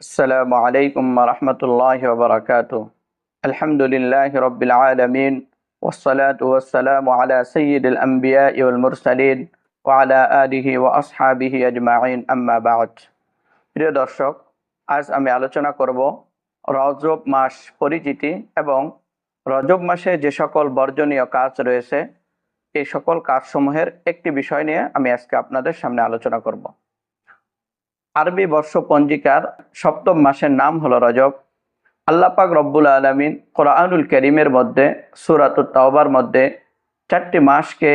السلام عليكم ورحمة الله وبركاته الحمد لله رب العالمين والصلاة والسلام على سيد الأنبياء والمرسلين وعلى آله وأصحابه أجمعين أما بعد প্রিয় দর্শক আজ আমি আলোচনা করব রজব মাস পরিচিতি এবং রজব মাসে যে সকল বর্জনীয় কাজ রয়েছে এই সকল কাজসমূহের একটি বিষয় নিয়ে আমি আজকে আপনাদের সামনে আলোচনা করব আরবি বর্ষ পঞ্জিকার সপ্তম মাসের নাম হলো রজব। আল্লাপাক রব্বুল আলমিন কোরআনুল করিমের মধ্যে সুরাতুল তাওবার মধ্যে চারটি মাসকে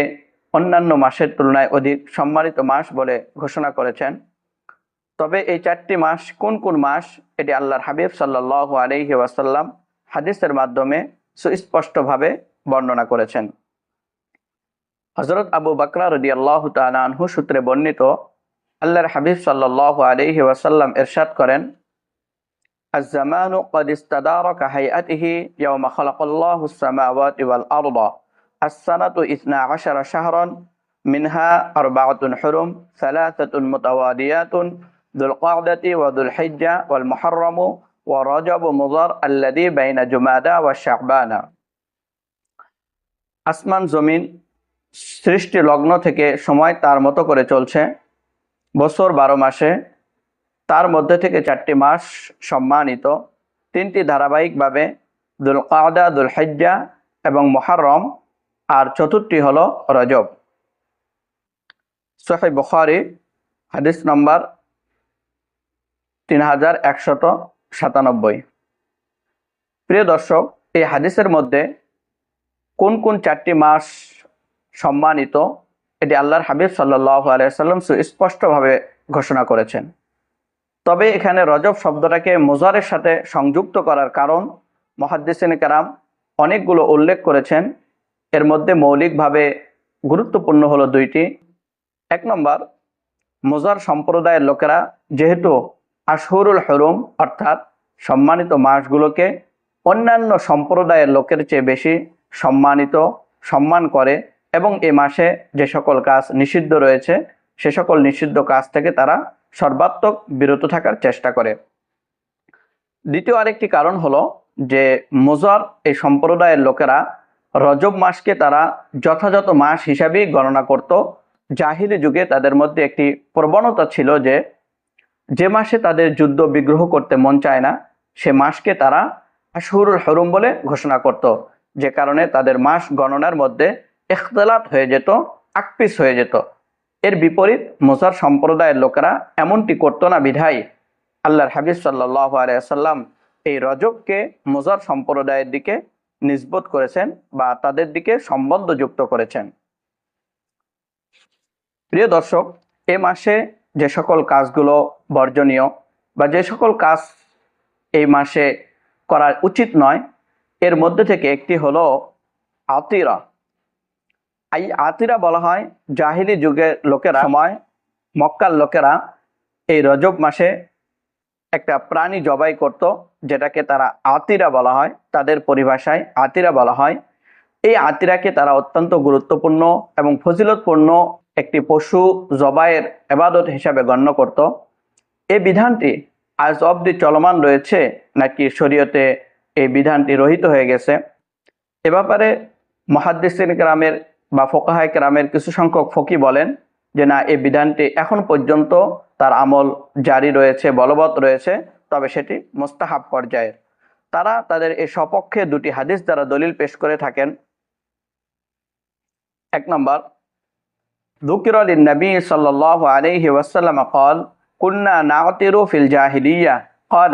অন্যান্য মাসের তুলনায় অধিক সম্মানিত মাস বলে ঘোষণা করেছেন। তবে এই চারটি মাস কোন কোন মাস, এটি আল্লাহর হাবিব সাল্লাহ আলহি ওয়াসাল্লাম হাদিসের মাধ্যমে সুস্পষ্টভাবে বর্ণনা করেছেন। হজরত আবু বাকরা রদি আল্লাহ তালহু সূত্রে বর্ণিত আল্লাহর হাবিব সাল্লাহ আলহি ওয়াসাল্লাম এরশাদ করেন الزمان قد استدار كهيئته يوم خلق الله السماوات والأرض السنة إثنا عشر شهرا منها أربعة حرم ثلاثة متواليات ذو القعدة وذو الحجة والمحرم ورجب مضر الذي بين جمادى والشعبان আসমান জমিন সৃষ্টি লগ্ন থেকে সময় তার মতো করে চলছে বছর বারো মাসে। তার মধ্যে থেকে চারটি মাস সম্মানিত। তিনটি ধারাবাহিকভাবে দুল কাদা দুল হজ্জা এবং মহারম আর চতুর্থটি হল রজব। সোহাই বখারি, হাদিস নম্বর তিন হাজার একশত সাতানব্বই। প্রিয় দর্শক, এই হাদিসের মধ্যে কোন কোন চারটি মাস সম্মানিত? এটি আল্লাহর হাবিব সাল্লাহ আলাইসাল্লাম সুস্পষ্টভাবে ঘোষণা করেছেন। তবে এখানে রজব শব্দটাকে মোজারের সাথে সংযুক্ত করার কারণ মহাদ্দিসিন কারাম অনেকগুলো উল্লেখ করেছেন। এর মধ্যে মৌলিকভাবে গুরুত্বপূর্ণ হলো দুইটি। এক নম্বর, মোজার সম্প্রদায়ের লোকেরা যেহেতু আশহরুল হরুম, অর্থাৎ সম্মানিত মাসগুলোকে অন্যান্য সম্প্রদায়ের লোকের চেয়ে বেশি সম্মানিত, সম্মান করে এবং এ মাসে যে সকল কাজ নিষিদ্ধ রয়েছে, সে সকল নিষিদ্ধ কাজ থেকে তারা সর্বাত্মক বিরত থাকার চেষ্টা করে। দ্বিতীয় আরেকটি কারণ হলো যে মোজার এই সম্প্রদায়ের লোকেরা রজব মাসকে তারা যথাযথ মাস হিসাবেই গণনা করত। জাহিলি যুগে তাদের মধ্যে একটি প্রবণতা ছিল যে যে মাসে তাদের যুদ্ধ বিগ্রহ করতে মন চায় না, সে মাসকে তারা আশহুরুল হরুম বলে ঘোষণা করত। যে কারণে তাদের মাস গণনার মধ্যে এখতলাত হয়ে যেত, আকপিস হয়ে যেত। এর বিপরীত মোসার সম্প্রদায়ের লোকেরা এমনটি করতো না বিধায় আল্লাহর হাবিব সাল্লাহ আলিয়াল্লাম এই রজবকে মোজার সম্প্রদায়ের দিকে নিজবোধ করেছেন বা তাদের দিকে সম্বন্ধ যুক্ত করেছেন। প্রিয় দর্শক, এ মাসে যে সকল কাজগুলো বর্জনীয় বা যে সকল কাজ এই মাসে করা উচিত নয়, এর মধ্যে থেকে একটি হলো আতিরা। এই আতিরা বলা হয়, জাহিলি যুগের লোকেরা, সময়, মক্কার লোকেরা এই রজব মাসে একটা প্রাণী জবাই করত, যেটাকে তারা আতিরা বলা হয়, তাদের পরিভাষায় আতিরা বলা হয়। এই আতিরাকে তারা অত্যন্ত গুরুত্বপূর্ণ এবং ফজিলতপূর্ণ একটি পশু জবাইয়ের এবাদত হিসাবে গণ্য করত। এই বিধানটি আজ অবধি চলমান রয়েছে, নাকি শরীয়তে এই বিধানটি রহিত হয়ে গেছে। এ ব্যাপারে মহাদ্দিসিন গ্রামের বা ফোকাহায় গ্রামের কিছু সংখ্যক ফকি বলেন যে না এই বিধানটি এখন পর্যন্ত তার আমল জারি রয়েছে বলবৎ রয়েছে তবে সেটি মোস্তাহাব পর্যায়ের তারা তাদের এই সপক্ষে দুটি হাদিস দ্বারা দলিল পেশ করে থাকেন এক নম্বর ذكر للنبي صلى الله عليه وسلم قال كنا نعطر في الجاهلية قال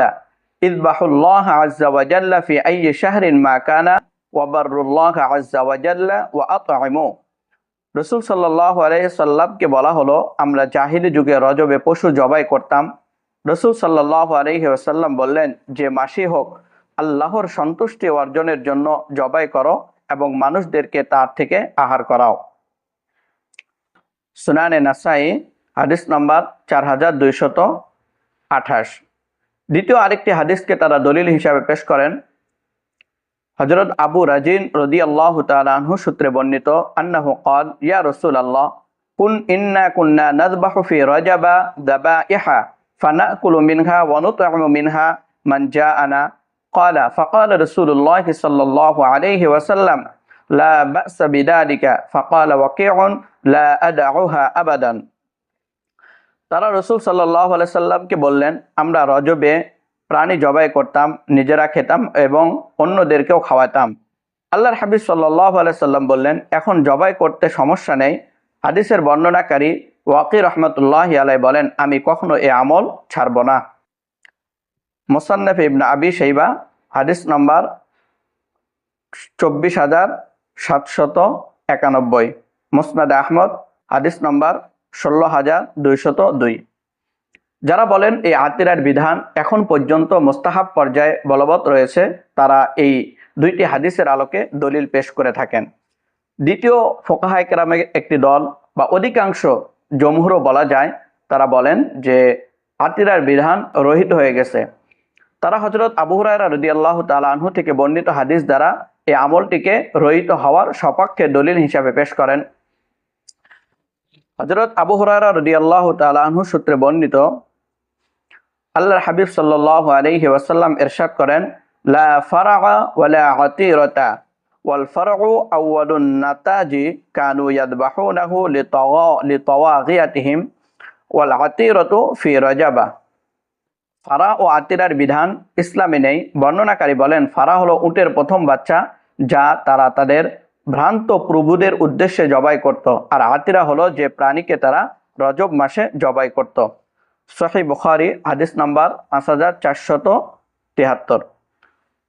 اذبحوا الله عز وجل في أي شهر ما كان ওয়াবারুল্লাহ ওয়া রসুল সাল্লাহ বলা হলো, আমরা জাহিদ যুগে রজবে পশু জবাই করতাম। রসুল সাল্লাহ আলহি আসাল্লাম বললেন, যে মাসি হোক, আল্লাহর সন্তুষ্টি অর্জনের জন্য জবাই করো এবং মানুষদেরকে তার থেকে আহার করাও। সুনানে নাসাই, হাদিস নম্বর চার হাজার দুইশত আঠাশ। দ্বিতীয় আরেকটি হাদিসকে তারা দলিল হিসাবে পেশ করেন হজরত আবু রাজিন রদি আল্লাহ তালু সূত্রে বর্ণিত আন্নাহু কল ইয়া রসুল আল্লাহ কুন ইন্না কুন্না নদবাহু ফি রজাবা দাবা ইহা فنأكل منها ونطعم منها من جاءنا قال فقال رسول الله صلى الله عليه وسلم لا بأس بذلك فقال وكيع لا أدعها أبدا তারা রসুল সাল্লাহ সাল্লামকে বললেন আমরা রজবে প্রাণী জবাই করতাম, নিজেরা খেতাম এবং অন্যদেরকেও খাওয়াতাম। আল্লাহর হাবিব সাল্লাহ সাল্লাম বললেন, এখন জবাই করতে সমস্যা নেই। হাদিসের বর্ণনাকারী ওয়াকি রহমতুল্লাহ আলাই বলেন, আমি কখনো এ আমল ছাড়ব না। মোসান্নফ ইবনা আবি সেইবা হাদিস নম্বর চব্বিশ হাজার সাতশত একানব্বই। মোসনাদ আহমদ, হাদিস নম্বর ষোলো হাজার দুইশত দুই। যারা বলেন এই আতিরার বিধান এখন পর্যন্ত মোস্তাহাব পর্যায়ে বলবৎ রয়েছে, তারা এই দুইটি হাদিসের আলোকে দলিল পেশ করে থাকেন। দ্বিতীয় ফোকাহায় কেরামের একটি দল বা অধিকাংশ জমহুরও বলা যায়, তারা বলেন যে আতিরার বিধান রহিত হয়ে গেছে। তারা হজরত আবু হুরায়রা রদি আল্লাহ তালাহু থেকে বর্ণিত হাদিস দ্বারা এই আমলটিকে রহিত হওয়ার সপক্ষে দলিল হিসাবে পেশ করেন। হজরত আবু হুরায়রা রদি আল্লাহ তালাহু সূত্রে বর্ণিত আল্লাহর হাবিব সাল্লাহ আলহি ওয়াসাল্লাম এরশাদ করেন, লা ওয়ালা ফি ও আতিরার বিধান ইসলামে নেই। বর্ণনাকারী বলেন ফারা হলো উটের প্রথম বাচ্চা যা তারা তাদের ভ্রান্ত প্রভুদের উদ্দেশ্যে জবাই করত, আর আতিরা হলো যে প্রাণীকে তারা রজব মাসে জবাই করত। সহি বুখারি, হাদিস নাম্বার পাঁচ হাজার চারশত তিয়াত্তর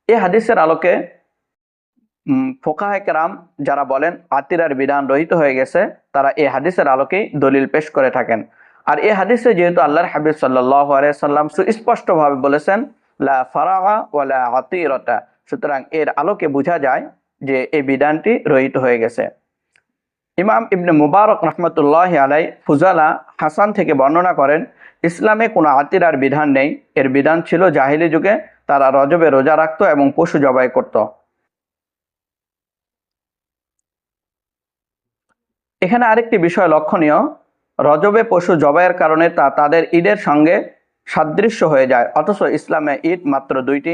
এই হাদিসের আলোকে ফোকাহেকরাম যারা বলেন আতিরার বিধান রহিত হয়ে গেছে, তারা এই হাদিসের আলোকেই দলিল পেশ করে থাকেন। আর এই হাদিসে যেহেতু আল্লাহর হাবিব সাল্লাহ সাল্লাম সুস্পষ্টভাবে বলেছেন, লা ফারাগা ওয়ালা আতিরতা সুতরাং এর আলোকে বোঝা যায় যে এই বিধানটি রহিত হয়ে গেছে। ইমাম ইবনে মুবারক রহমতুল্লাহ আলাই ফুজালা হাসান থেকে বর্ণনা করেন, ইসলামে কোনো আতিরার বিধান নেই। এর বিধান ছিল জাহিলি যুগে তারা রজবে রোজা রাখত এবং পশু জবাই করত। এখানে আরেকটি বিষয় লক্ষণীয়, রজবে পশু জবাইয়ের কারণে তা তাদের ঈদের সঙ্গে সাদৃশ্য হয়ে যায়, অথচ ইসলামে ঈদ মাত্র দুইটি।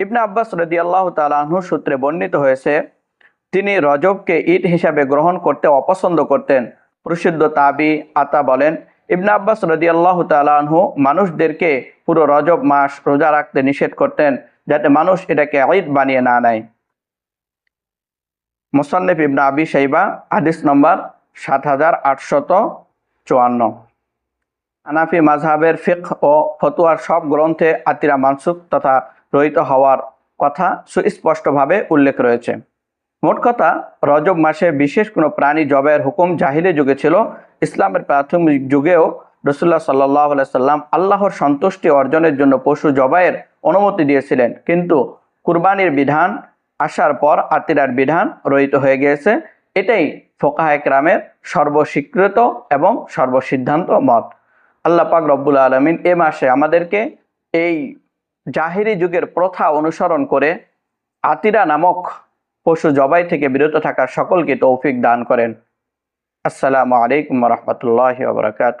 ইবনে আব্বাস রদি আল্লাহ তালাহু সূত্রে বর্ণিত হয়েছে তিনি রজবকে ঈদ হিসাবে গ্রহণ করতে অপছন্দ করতেন। প্রসিদ্ধ তাবি আতা বলেন, ইবনে আব্বাস রদি আল্লাহ তালাহু মানুষদেরকে পুরো রজব মাস রোজা রাখতে নিষেধ করতেন, যাতে মানুষ এটাকে ঈদ বানিয়ে না নেয়। মোসান্নেফ ইবনা আবি সাইবা হাদিস নম্বর সাত হাজার আটশত চুয়ান্ন। আনাফি মাঝহাবের ফিক ও ফতুয়ার সব গ্রন্থে আতিরা মানসুক তথা রহিত হওয়ার কথা সুস্পষ্টভাবে উল্লেখ রয়েছে। মোট কথা, রজব মাসে বিশেষ কোনো প্রাণী জবাইয়ের হুকুম জাহিলে যুগে ছিল। ইসলামের প্রাথমিক যুগেও রসুল্লাহ সাল্লাহ সাল্লাম আল্লাহর সন্তুষ্টি অর্জনের জন্য পশু জবাইয়ের অনুমতি দিয়েছিলেন। কিন্তু কুরবানির বিধান আসার পর আতিরার বিধান রহিত হয়ে গিয়েছে। এটাই ফোকাহায়ক রামের সর্বস্বীকৃত এবং সর্বসিদ্ধান্ত মত। আল্লাহ পাক রব্বুল আলমিন এ মাসে আমাদেরকে এই জাহিরি যুগের প্রথা অনুসরণ করে আতিরা নামক পশু জবাই থেকে বিরত থাকার সকলকে তৌফিক দান করেন। আসসালামু আলাইকুম রহমতুল্লাহ বারকাত